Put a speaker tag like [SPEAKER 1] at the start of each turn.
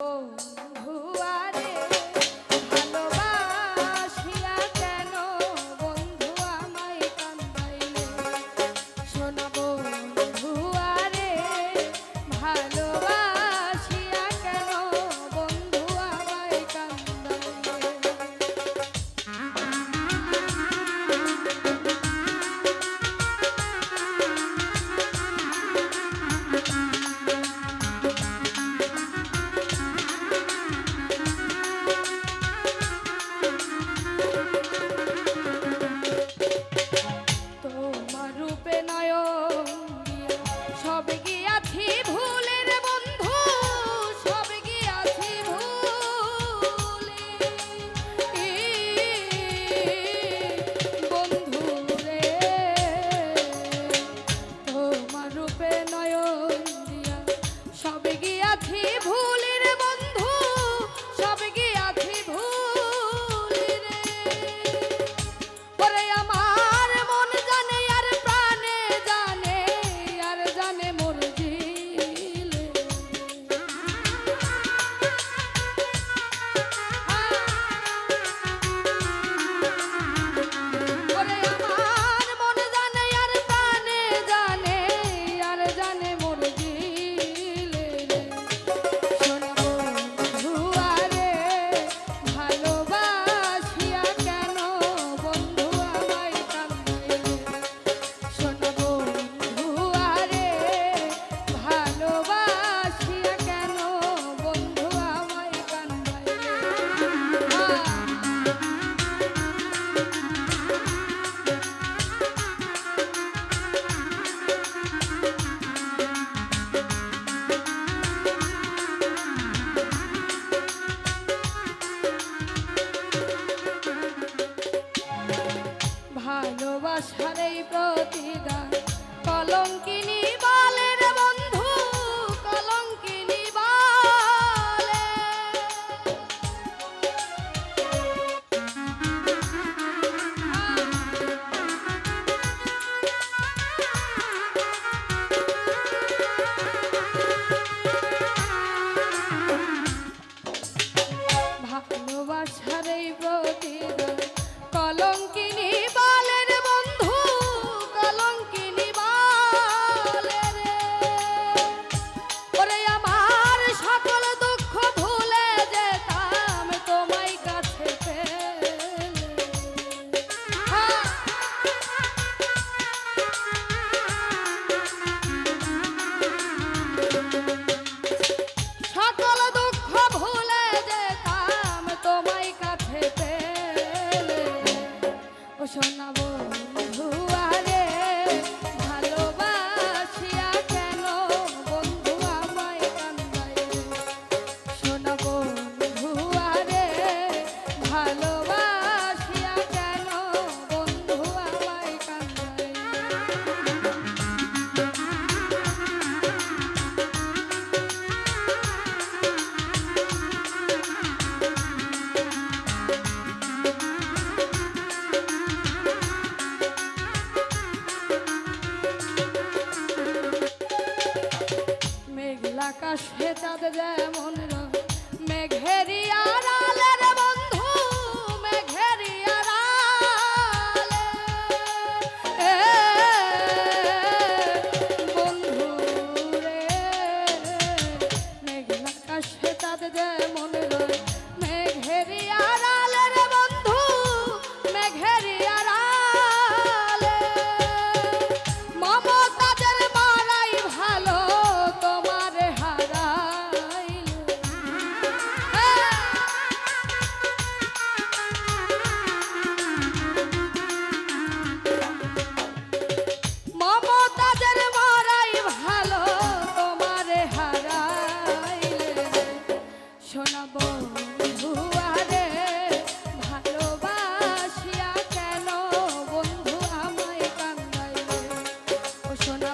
[SPEAKER 1] Oh. ও সোনা আকাশে চাঁদ যেমন মেঘেরি persona.